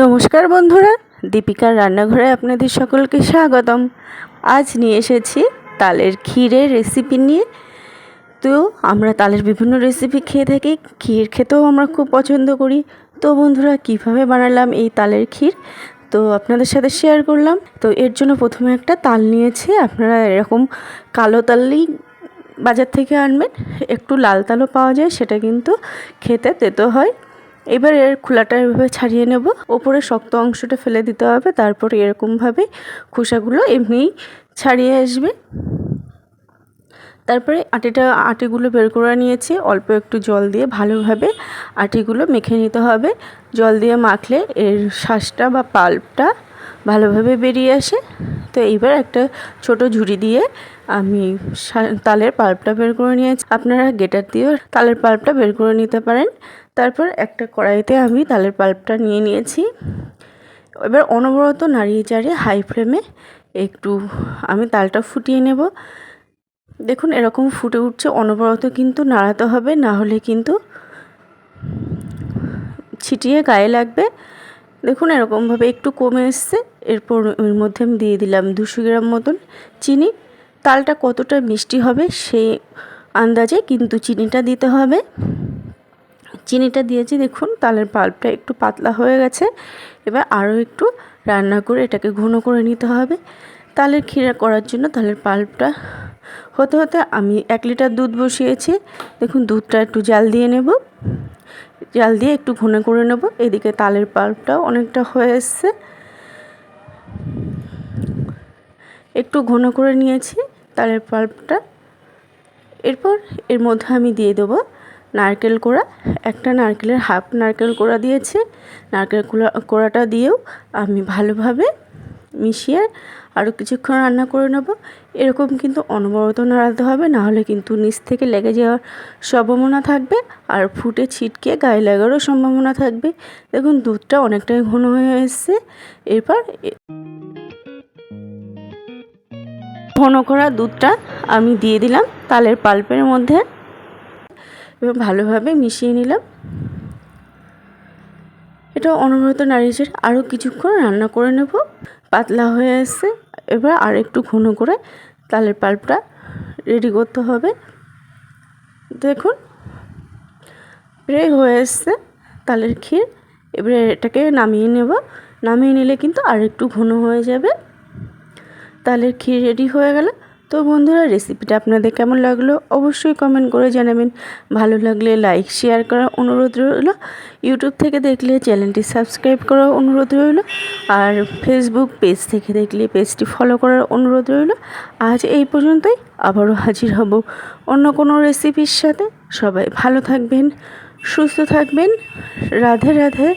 নমস্কার বন্ধুরা, দীপিকার রান্নাঘরে আপনাদের সকলকে স্বাগতম। আজ নিয়ে এসেছি তালের ক্ষীরের রেসিপি নিয়ে। তো আমরা তালের বিভিন্ন রেসিপি খেয়ে থাকি, ক্ষীর খেতেও আমরা খুব পছন্দ করি। তো বন্ধুরা, কীভাবে বানালাম এই তালের ক্ষীর? তো আপনাদের সাথে শেয়ার করলাম। তো এর জন্য প্রথমে একটা তাল নিয়েছি, আপনারা এরকম কালো তালই বাজার থেকে আনবেন। একটু লাল তালও পাওয়া যায়, সেটা কিন্তু খেতে তেতো হয়। এবার এর খোলাটা এভাবে ছাড়িয়ে নেব। ওপরে শক্ত অংশটা ফেলে দিতে হবে, তারপর এরকমভাবে খোসাগুলো এমনিই ছাড়িয়ে আসবে। তারপরে আটিটা, আটিগুলো বের করে নিয়েছি। অল্প একটু জল দিয়ে ভালোভাবে আটিগুলো মেখে নিতে হবে। জল দিয়ে মাখলে এর শ্বাসটা বা পাল্পটা ভালোভাবে বেরিয়ে আসে। তো এইবার একটা ছোট ঝুড়ি দিয়ে আমি তালের পাল্পটা বের করে নিয়েছি। আপনারা গেটার দিয়েও তালের পাল্পটা বের করে নিতে পারেন। তারপর একটা কড়াইতে আমি তালের পাল্পটা নিয়ে নিয়েছি। এবার অনবরত নাড়িয়ে চাড়িয়ে হাই ফ্লেমে একটু আমি তালটা ফুটিয়ে নেব। দেখুন, এরকম ফুটে উঠছে। অনবরত কিন্তু নাড়াতে হবে, না হলে কিন্তু ছিটিয়ে গায়ে লাগবে। দেখুন, এরকমভাবে একটু কমে এসছে। এরপর এর মধ্যে আমি দিয়ে দিলাম দুশো গ্রাম মতন চিনি। তালটা কতটা মিষ্টি হবে সেই আন্দাজে কিন্তু চিনিটা দিতে হবে। চিনিটা দিয়েছি, দেখুন, তালের পাল্পটা একটু পাতলা হয়ে গেছে। এবার আরও একটু রান্না করে এটাকে ঘন করে নিতে হবে। তালের ক্ষীরা করার জন্য তালের পাল্পটা হতে হতে আমি এক লিটার দুধ বসিয়েছি। দেখুন, দুধটা একটু জাল দিয়ে নেব। জাল দিয়ে একটু ঘন করে নেব। এদিকে তালের পাল্পটাও অনেকটা হয়ে এসছে। একটু ঘন করে নিয়েছি তালের পাল্পটা। এরপর এর মধ্যে আমি দিয়ে দেবো নারকেল কোড়া। একটা নারকেলের হাফ নারকেল কোড়া দিয়েছি। নারকেল কোড়া কোড়াটা দিয়েও আমি ভালোভাবে মিশিয়ে আরও কিছুক্ষণ রান্না করে নেব। এরকম কিন্তু অনবরত নাড়াতে হবে নাহলে কিন্তু নিচ থেকে লেগে যাওয়ার সম্ভাবনা থাকবে আর ফুটে ছিটকে গায়ে লাগারও সম্ভাবনা থাকবে। দেখুন, দুধটা অনেকটাই ঘন হয়ে এসছে। এরপর ঘন করা দুধটা আমি দিয়ে দিলাম তালের পাল্পের মধ্যে। এবং ভালোভাবে মিশিয়ে নিলাম। এটা অনবরত নাড়িয়েছে আরও কিছুক্ষণ রান্না করে নেব। পাতলা হয়ে আসছে এবার আর একটু ঘন করে তালের পাল্পটা রেডি করতে হবে। দেখুন, প্রায় হয়ে এসছে তালের ক্ষীর। এবারে এটাকে নামিয়ে নেব। নামিয়ে নিলে কিন্তু আর একটু ঘন হয়ে যাবে। তালের ক্ষীর রেডি হয়ে গেল। তো বন্ধুরা রেসিপিটা আপনাদের কেমন লাগল অবশ্যই কমেন্ট করে জানাবেন। ভালো লাগলে লাইক শেয়ার করার অনুরোধ রইল। ইউটিউব থেকে দেখলে চ্যানেলটি সাবস্ক্রাইব করার অনুরোধ রইল। আর ফেসবুক পেজ থেকে দেখলে পেজটি ফলো করার অনুরোধ রইল। আজ এই পর্যন্তই, আবারও হাজির হব অন্য কোনো রেসিপির সাথে। সবাই ভালো থাকবেন, সুস্থ থাকবেন। রাধে রাধে।